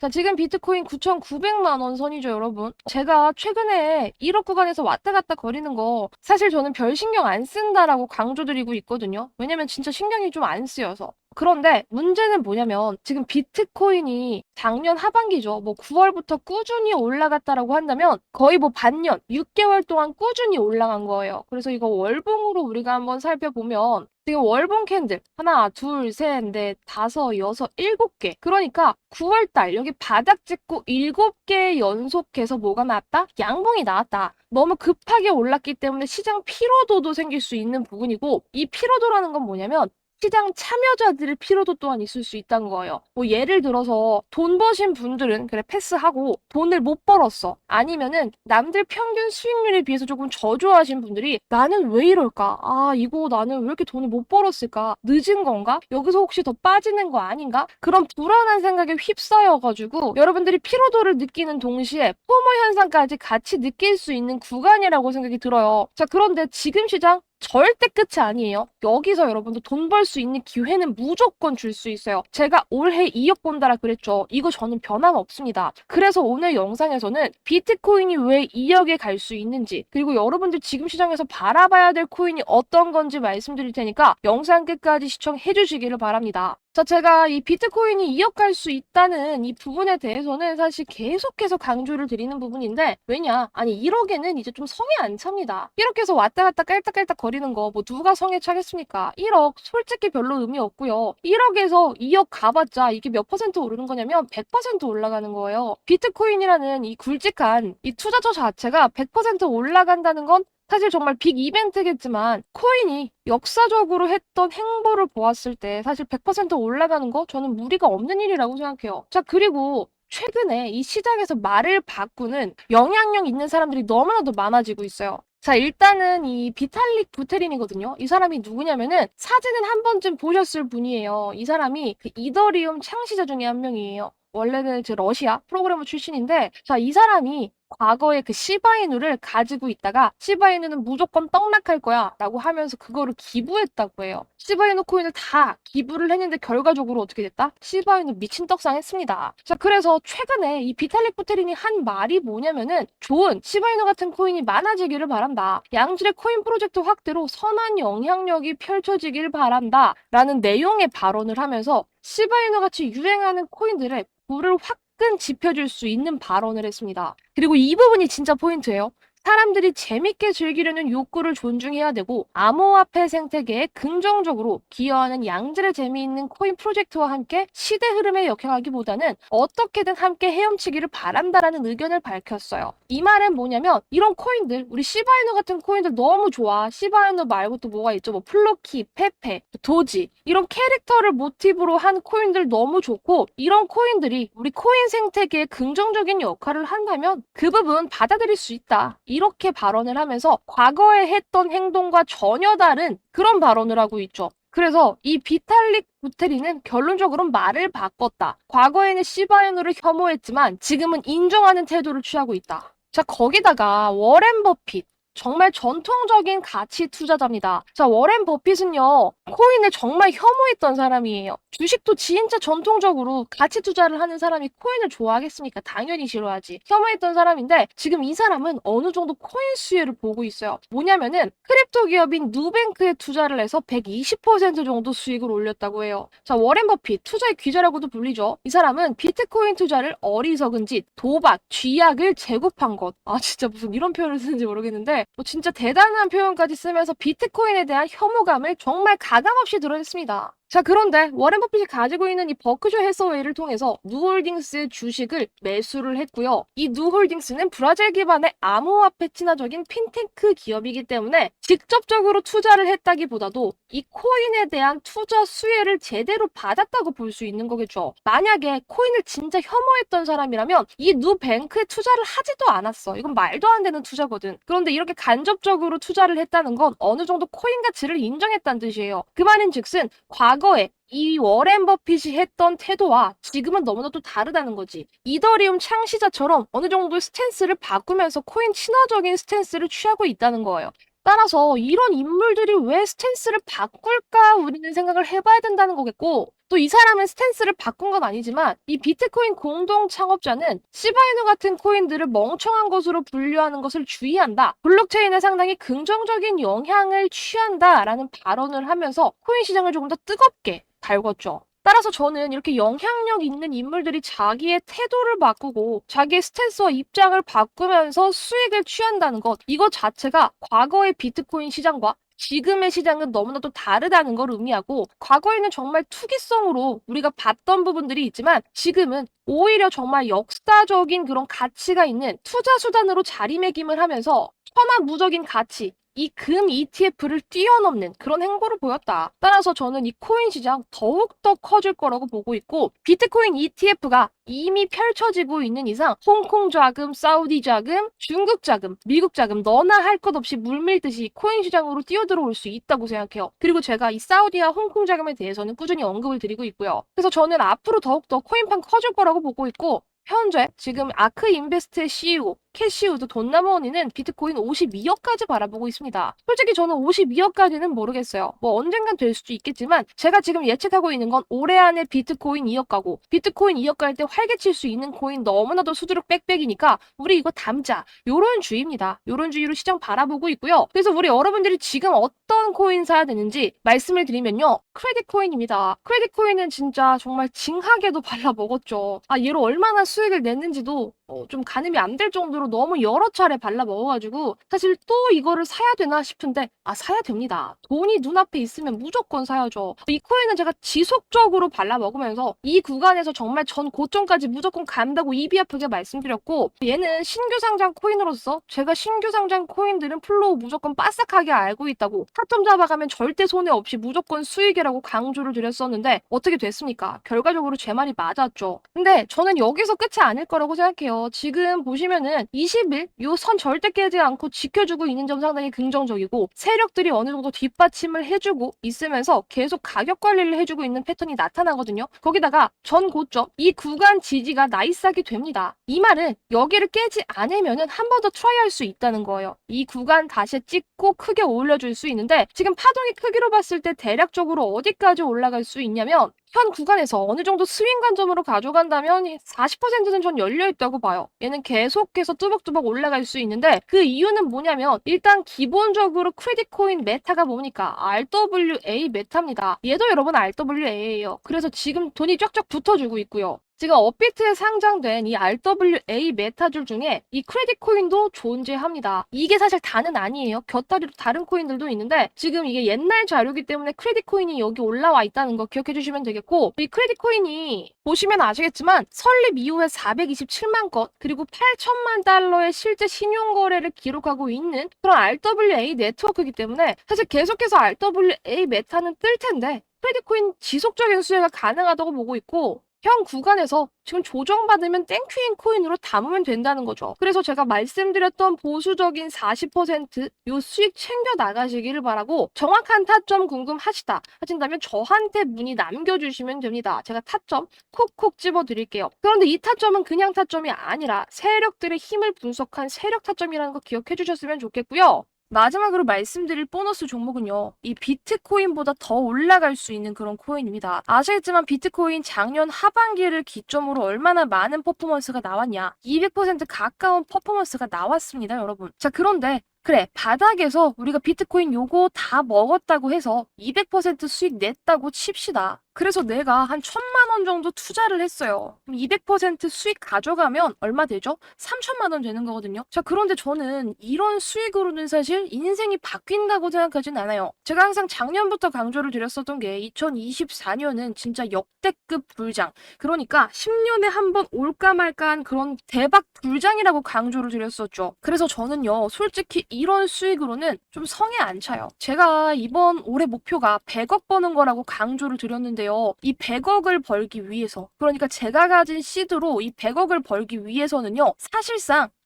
자, 지금 비트코인 9,900만 원 선이죠, 여러분. 제가 최근에 1억 구간에서 왔다 갔다 거리는 거 사실 저는 별 신경 안 쓴다라고 강조드리고 있거든요. 왜냐면 진짜 신경이 좀 안 쓰여서. 그런데 문제는 뭐냐면 지금 비트코인이 작년 하반기죠. 뭐 9월부터 꾸준히 올라갔다라고 한다면 거의 뭐 반년, 6개월 동안 꾸준히 올라간 거예요. 그래서 이거 월봉으로 우리가 한번 살펴보면 지금 월봉 캔들 하나, 둘, 셋, 넷, 다섯, 여섯, 일곱 개. 그러니까 9월달 여기 바닥 찍고 일곱 개 연속해서 뭐가 나왔다? 양봉이 나왔다. 너무 급하게 올랐기 때문에 시장 피로도도 생길 수 있는 부분이고 이 피로도라는 건 뭐냐면 시장 참여자들의 피로도 또한 있을 수 있다는 거예요. 뭐 예를 들어서 돈 버신 분들은 그래 패스하고 돈을 못 벌었어. 아니면은 남들 평균 수익률에 비해서 조금 저조하신 분들이 나는 왜 이럴까? 아 이거 나는 왜 이렇게 돈을 못 벌었을까? 늦은 건가? 여기서 혹시 더 빠지는 거 아닌가? 그런 불안한 생각에 휩싸여가지고 여러분들이 피로도를 느끼는 동시에 포모 현상까지 같이 느낄 수 있는 구간이라고 생각이 들어요. 자 그런데 지금 시장 절대 끝이 아니에요. 여기서 여러분들 돈 벌 수 있는 기회는 무조건 줄 수 있어요. 제가 올해 2억 번다라 그랬죠. 이거 저는 변함없습니다. 그래서 오늘 영상에서는 비트코인이 왜 2억에 갈 수 있는지 그리고 여러분들 지금 시장에서 바라봐야 될 코인이 어떤 건지 말씀드릴 테니까 영상 끝까지 시청해 주시기를 바랍니다. 자, 제가 이 비트코인이 2억 갈 수 있다는 이 부분에 대해서는 사실 계속해서 강조를 드리는 부분인데, 왜냐? 아니, 1억에는 이제 좀 성에 안 찹니다. 이렇게 해서 왔다 갔다 깔딱깔딱 거리는 거, 뭐 누가 성에 차겠습니까? 1억, 솔직히 별로 의미 없고요. 1억에서 2억 가봤자 이게 몇 퍼센트 오르는 거냐면 100% 올라가는 거예요. 비트코인이라는 이 굵직한 이 투자처 자체가 100% 올라간다는 건 사실 정말 빅 이벤트겠지만 코인이 역사적으로 했던 행보를 보았을 때 사실 100% 올라가는 거 저는 무리가 없는 일이라고 생각해요. 자, 그리고 최근에 이 시장에서 말을 바꾸는 영향력 있는 사람들이 너무나도 많아지고 있어요. 자, 일단은 이 비탈릭 부테린이거든요. 이 사람이 누구냐면은 사진은 한 번쯤 보셨을 분이에요. 이 사람이 그 이더리움 창시자 중에 한 명이에요. 원래는 저 러시아 프로그래머 출신인데, 자, 이 사람이 과거에 그 시바이누를 가지고 있다가 시바이누는 무조건 떡락할 거야 라고 하면서 그거를 기부했다고 해요. 시바이누 코인을 다 기부를 했는데 결과적으로 어떻게 됐다? 시바이누 미친 떡상 했습니다. 자, 그래서 최근에 이 비탈릭 부테린이 한 말이 뭐냐면은 좋은 시바이누 같은 코인이 많아지기를 바란다. 양질의 코인 프로젝트 확대로 선한 영향력이 펼쳐지길 바란다. 라는 내용의 발언을 하면서 시바이누 같이 유행하는 코인들의 불을 확 끈 짚혀줄 수 있는 발언을 했습니다. 그리고 이 부분이 진짜 포인트예요. 사람들이 재밌게 즐기려는 욕구를 존중해야 되고 암호화폐 생태계에 긍정적으로 기여하는 양질의 재미있는 코인 프로젝트와 함께 시대 흐름에 역행하기보다는 어떻게든 함께 헤엄치기를 바란다라는 의견을 밝혔어요. 이 말은 뭐냐면 이런 코인들 우리 시바이누 같은 코인들 너무 좋아. 시바이누 말고 또 뭐가 있죠? 뭐 플로키, 페페, 도지 이런 캐릭터를 모티브로 한 코인들 너무 좋고 이런 코인들이 우리 코인 생태계에 긍정적인 역할을 한다면 그 부분 받아들일 수 있다. 이렇게 발언을 하면서 과거에 했던 행동과 전혀 다른 그런 발언을 하고 있죠. 그래서 이 비탈릭 부테리는 결론적으로 말을 바꿨다. 과거에는 시바이누를 혐오했지만 지금은 인정하는 태도를 취하고 있다. 자, 거기다가 워렌 버핏. 정말 전통적인 가치 투자자입니다. 자, 워렌 버핏은요, 코인을 정말 혐오했던 사람이에요. 주식도 진짜 전통적으로 가치 투자를 하는 사람이 코인을 좋아하겠습니까? 당연히 싫어하지. 혐오했던 사람인데, 지금 이 사람은 어느 정도 코인 수혜를 보고 있어요. 뭐냐면은, 크립토 기업인 누뱅크에 투자를 해서 120% 정도 수익을 올렸다고 해요. 자, 워렌 버핏, 투자의 귀재라고도 불리죠. 이 사람은 비트코인 투자를 어리석은 짓, 도박, 쥐약을 제곱한 것. 아, 진짜 무슨 이런 표현을 쓰는지 모르겠는데, 뭐 진짜 대단한 표현까지 쓰면서 비트코인에 대한 혐오감을 정말 가감없이 드러냈습니다. 자, 그런데 워렌 버핏이 가지고 있는 이 버크셔 해서웨이를 통해서 누홀딩스 주식을 매수를 했고요. 이 누홀딩스는 브라질 기반의 암호화폐 친화적인 핀테크 기업이기 때문에 직접적으로 투자를 했다기보다도 이 코인에 대한 투자 수혜를 제대로 받았다고 볼 수 있는 거겠죠. 만약에 코인을 진짜 혐오했던 사람이라면 이 누뱅크에 투자를 하지도 않았어. 이건 말도 안 되는 투자거든. 그런데 이렇게 간접적으로 투자를 했다는 건 어느 정도 코인 가치를 인정했다는 뜻이에요. 그 말인 즉슨 과거 에 이 워렌 버핏이 했던 태도와 지금은 너무나 또 다르다는 거지. 이더리움 창시자처럼 어느 정도의 스탠스를 바꾸면서 코인 친화적인 스탠스를 취하고 있다는 거예요. 따라서 이런 인물들이 왜 스탠스를 바꿀까 우리는 생각을 해봐야 된다는 거겠고 또 이 사람은 스탠스를 바꾼 건 아니지만 이 비트코인 공동 창업자는 시바이누 같은 코인들을 멍청한 것으로 분류하는 것을 주의한다. 블록체인에 상당히 긍정적인 영향을 취한다라는 발언을 하면서 코인 시장을 조금 더 뜨겁게 달궜죠. 따라서 저는 이렇게 영향력 있는 인물들이 자기의 태도를 바꾸고 자기의 스탠스와 입장을 바꾸면서 수익을 취한다는 것, 이것 자체가 과거의 비트코인 시장과 지금의 시장은 너무나도 다르다는 걸 의미하고 과거에는 정말 투기성으로 우리가 봤던 부분들이 있지만 지금은 오히려 정말 역사적인 그런 가치가 있는 투자 수단으로 자리매김을 하면서 천하무적인 가치, 이 금 ETF를 뛰어넘는 그런 행보를 보였다. 따라서 저는 이 코인 시장 더욱더 커질 거라고 보고 있고 비트코인 ETF가 이미 펼쳐지고 있는 이상 홍콩 자금, 사우디 자금, 중국 자금, 미국 자금 너나 할 것 없이 물밀듯이 코인 시장으로 뛰어들어올 수 있다고 생각해요. 그리고 제가 이 사우디와 홍콩 자금에 대해서는 꾸준히 언급을 드리고 있고요. 그래서 저는 앞으로 더욱더 코인판 커질 거라고 보고 있고 현재 지금 아크 인베스트의 CEO 캐시우드 돈나머니는 비트코인 52억까지 바라보고 있습니다. 솔직히 저는 52억까지는 모르겠어요. 뭐 언젠간 될 수도 있겠지만 제가 지금 예측하고 있는 건 올해 안에 비트코인 2억 가고 비트코인 2억 갈 때 활개칠 수 있는 코인 너무나도 수두룩 빽빽이니까 우리 이거 담자. 요런 주의입니다. 요런 주의로 시장 바라보고 있고요. 그래서 우리 여러분들이 지금 어떤 코인 사야 되는지 말씀을 드리면요. 크레딧 코인입니다. 크레딧 코인은 진짜 정말 징하게도 발라 먹었죠. 아 얘로 얼마나 수 익을 냈는지도 어, 좀 가늠이 안 될 정도로 너무 여러 차례 발라 먹어가지고 사실 또 이거를 사야 되나 싶은데 아 사야 됩니다. 돈이 눈앞에 있으면 무조건 사야죠. 이 코인은 제가 지속적으로 발라 먹으면서 이 구간에서 정말 전 고점까지 무조건 간다고 입이 아프게 말씀드렸고 얘는 신규 상장 코인으로서 제가 신규 상장 코인들은 플로우 무조건 빠삭하게 알고 있다고 타점 잡아가면 절대 손해 없이 무조건 수익이라고 강조를 드렸었는데 어떻게 됐습니까? 결과적으로 제 말이 맞았죠. 근데 저는 여기서 끝이 아닐 거라고 생각해요. 지금 보시면은 20일 요 선 절대 깨지 않고 지켜주고 있는 점 상당히 긍정적이고 세력들이 어느 정도 뒷받침을 해주고 있으면서 계속 가격 관리를 해주고 있는 패턴이 나타나거든요. 거기다가 전 고점 이 구간 지지가 나이스하게 됩니다. 이 말은 여기를 깨지 않으면은 한 번 더 트라이할 수 있다는 거예요. 이 구간 다시 찍고 크게 올려줄 수 있는데 지금 파동의 크기로 봤을 때 대략적으로 어디까지 올라갈 수 있냐면 현 구간에서 어느 정도 스윙 관점으로 가져간다면 40%는 전 열려 있다고 봐요. 얘는 계속해서 뚜벅뚜벅 올라갈 수 있는데 그 이유는 뭐냐면 일단 기본적으로 크레딧 코인 메타가 뭡니까? RWA 메타입니다. 얘도 여러분 RWA예요. 그래서 지금 돈이 쫙쫙 붙어주고 있고요. 지금 업비트에 상장된 이 RWA 메타줄 중에 이 크레딧 코인도 존재합니다. 이게 사실 다는 아니에요. 곁다리로 다른 코인들도 있는데 지금 이게 옛날 자료기 때문에 크레딧 코인이 여기 올라와 있다는 거 기억해 주시면 되겠고 이 크레딧 코인이 보시면 아시겠지만 설립 이후에 427만 건 그리고 8천만 달러의 실제 신용 거래를 기록하고 있는 그런 RWA 네트워크이기 때문에 사실 계속해서 RWA 메타는 뜰 텐데 크레딧 코인 지속적인 수혜가 가능하다고 보고 있고 현 구간에서 지금 조정받으면 땡큐인 코인으로 담으면 된다는 거죠. 그래서 제가 말씀드렸던 보수적인 40%요 수익 챙겨 나가시기를 바라고 정확한 타점 궁금하시다 하신다면 저한테 문의 남겨주시면 됩니다. 제가 타점 콕콕 집어 드릴게요. 그런데 이 타점은 그냥 타점이 아니라 세력들의 힘을 분석한 세력 타점이라는 거 기억해 주셨으면 좋겠고요. 마지막으로 말씀드릴 보너스 종목은요. 이 비트코인보다 더 올라갈 수 있는 그런 코인입니다. 아시겠지만 비트코인 작년 하반기를 기점으로 얼마나 많은 퍼포먼스가 나왔냐. 200% 가까운 퍼포먼스가 나왔습니다, 여러분. 자, 그런데 그래, 바닥에서 우리가 비트코인 요거 다 먹었다고 해서 200% 수익 냈다고 칩시다. 그래서 내가 한 천만 원 정도 투자를 했어요. 그럼 200% 수익 가져가면 얼마 되죠? 3천만 원 되는 거거든요. 자, 그런데 저는 이런 수익으로는 사실 인생이 바뀐다고 생각하진 않아요. 제가 항상 작년부터 강조를 드렸었던 게 2024년은 진짜 역대급 불장. 그러니까 10년에 한 번 올까 말까한 그런 대박 불장이라고 강조를 드렸었죠. 그래서 저는요, 솔직히 이런 수익으로는 좀 성에 안 차요. 제가 이번 올해 목표가 100억 버는 거라고 강조를 드렸는데요. 이 100억을 벌기 위해서, 그러니까 제가 가진 시드로 이 100억을 벌기 위해서는요, 사실상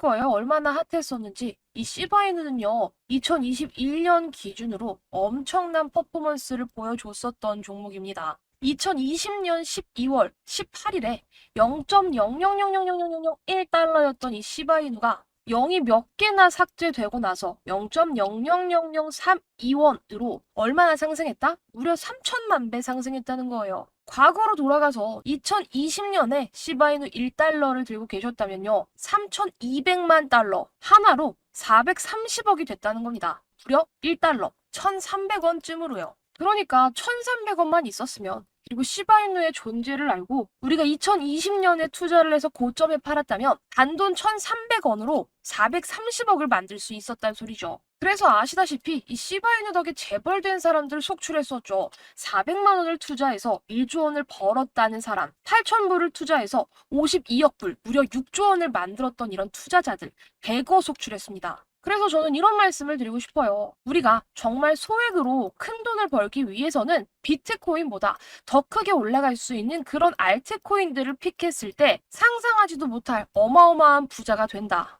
거예요. 얼마나 핫했었는지. 이 시바이는요, 2021년 기준으로 엄청난 퍼포먼스를 보여줬었던 종목입니다. 2020년 12월 18일에 0.000000001달러였던 이 시바이누가 0이 몇 개나 삭제되고 나서 0.000032원으로 얼마나 상승했다? 무려 3천만 배 상승했다는 거예요. 과거로 돌아가서 2020년에 시바이누 1달러를 들고 계셨다면요. 3,200만 달러 하나로 430억이 됐다는 겁니다. 무려 1달러 1,300원쯤으로요. 그러니까 1,300원만 있었으면 그리고 시바이누의 존재를 알고 우리가 2020년에 투자를 해서 고점에 팔았다면 단돈 1,300원으로 430억을 만들 수 있었다는 소리죠. 그래서 아시다시피 이 시바이누 덕에 재벌된 사람들 속출했었죠. 400만 원을 투자해서 1조 원을 벌었다는 사람, 8천 불을 투자해서 52억 불, 무려 6조 원을 만들었던 이런 투자자들 100억 속출했습니다. 그래서 저는 이런 말씀을 드리고 싶어요. 우리가 정말 소액으로 큰 돈을 벌기 위해서는 비트코인보다 더 크게 올라갈 수 있는 그런 알트코인들을 픽했을 때 상상하지도 못할 어마어마한 부자가 된다.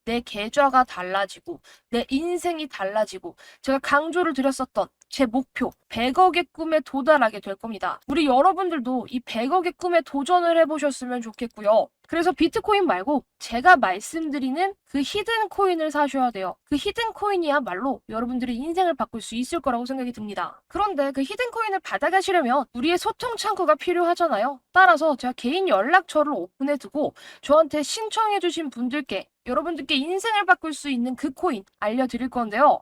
내 계좌가 달라지고 내 인생이 달라지고 제가 강조를 드렸었던 제 목표 100억의 꿈에 도달하게 될 겁니다. 우리 여러분들도 이 100억의 꿈에 도전을 해보셨으면 좋겠고요. 그래서 비트코인 말고 제가 말씀드리는 그 히든 코인을 사셔야 돼요. 그 히든 코인이야말로 여러분들의 인생을 바꿀 수 있을 거라고 생각이 듭니다. 그런데 그 히든 코인을 받아가시려면 우리의 소통 창구가 필요하잖아요. 따라서 제가 개인 연락처를 오픈해 두고 저한테 신청해 주신 분들께 여러분들께 인생을 바꿀 수 있는 그 코인 알려드릴 건데요.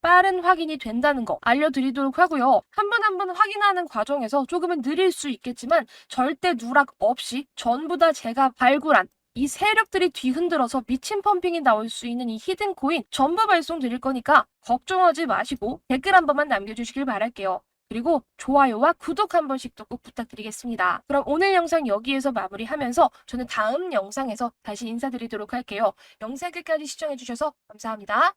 빠른 확인이 된다는 거 알려드리도록 하고요. 한번한번 확인하는 과정에서 조금은 느릴 수 있겠지만 절대 누락 없이 전부 다 제가 발굴한 이 세력들이 뒤흔들어서 미친 펌핑이 나올 수 있는 이 히든 코인 전부 발송 드릴 거니까 걱정하지 마시고 댓글 한 번만 남겨주시길 바랄게요. 그리고 좋아요와 구독 한 번씩도 꼭 부탁드리겠습니다. 그럼 오늘 영상 여기에서 마무리하면서 저는 다음 영상에서 다시 인사드리도록 할게요. 영상 끝까지 시청해주셔서 감사합니다.